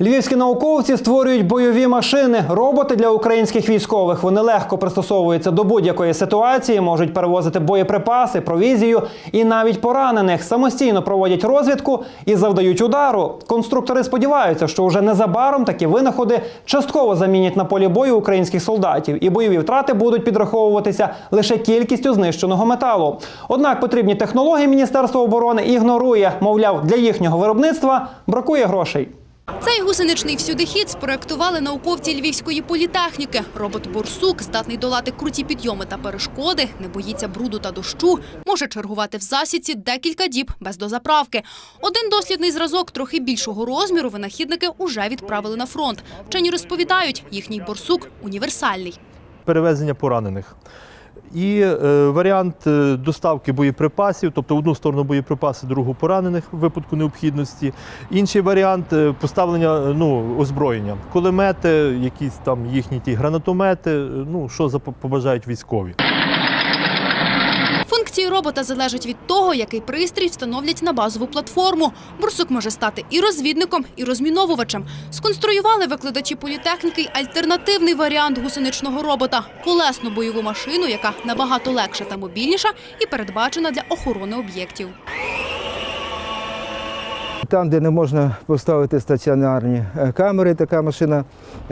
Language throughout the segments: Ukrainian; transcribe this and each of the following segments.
Львівські науковці створюють бойові машини, роботи для українських військових. Вони легко пристосовуються до будь-якої ситуації, можуть перевозити боєприпаси, провізію і навіть поранених. Самостійно проводять розвідку і завдають удару. Конструктори сподіваються, що вже незабаром такі винаходи частково замінять на полі бою українських солдатів, і бойові втрати будуть підраховуватися лише кількістю знищеного металу. Однак потрібні технології Міністерство оборони ігнорує. Мовляв, для їхнього виробництва бракує грошей. Цей гусеничний всюдихід спроектували науковці львівської політехніки. Робот Борсук здатний долати круті підйоми та перешкоди, не боїться бруду та дощу, може чергувати в засідці декілька діб без дозаправки. Один дослідний зразок трохи більшого розміру винахідники уже відправили на фронт. Вчені розповідають, їхній борсук універсальний. перевезення поранених. І е, варіант е, доставки боєприпасів, тобто одну сторону боєприпаси, другу поранених в випадку необхідності. Інший варіант е, поставлення ну, озброєння, кулемети, якісь там їхні ті гранатомети, ну що побажають військові. Функції робота залежать від того, який пристрій встановлять на базову платформу. Бурсук може стати і розвідником, і розміновувачем. Сконструювали викладачі політехніки альтернативний варіант гусеничного робота – колесну бойову машину, яка набагато легша та мобільніша і передбачена для охорони об'єктів. Там, де не можна поставити стаціонарні е, камери, така машина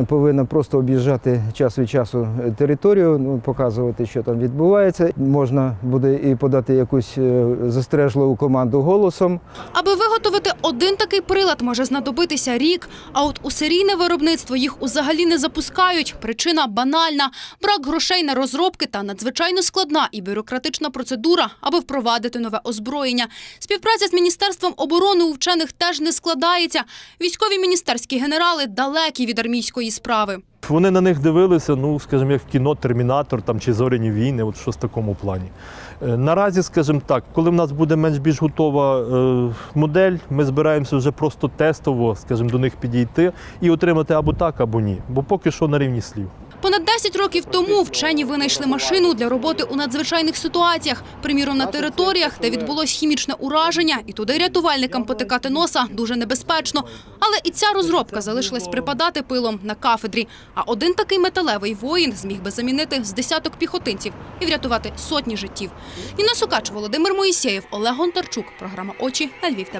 повинна просто об'їжджати час від часу територію, ну, показувати, що там відбувається. Можна буде і подати якусь е, застережливу команду голосом. Аби виготовити один такий прилад може знадобитися рік, а от у серійне виробництво їх узагалі не запускають. Причина банальна – брак грошей на розробки та надзвичайно складна і бюрократична процедура, аби впровадити нове озброєння. Співпраця з Міністерством оборони у вчених теж не складається. Військові міністерські генерали далекі від армійської справи. Вони на них дивилися, ну скажімо, як в кіно Термінатор там чи Зоряні війни, от щось в такому плані. Е, Наразі, скажімо так, коли в нас буде менш більш готова е, модель, ми збираємося вже просто тестово, скажімо, до них підійти і отримати або так, або ні. Бо поки що на рівні слів. Понад 10 років тому вчені винайшли машину для роботи у надзвичайних ситуаціях. Приміром, на територіях, де відбулось хімічне ураження, і туди рятувальникам потикати носа дуже небезпечно. Але і ця розробка залишилась припадати пилом на кафедрі. А один такий металевий воїн зміг би замінити з десяток піхотинців і врятувати сотні життів. Ніна Сукач, Володимир Моїсеєв, Олег Гонтарчук. Програма «Очі» на Львів.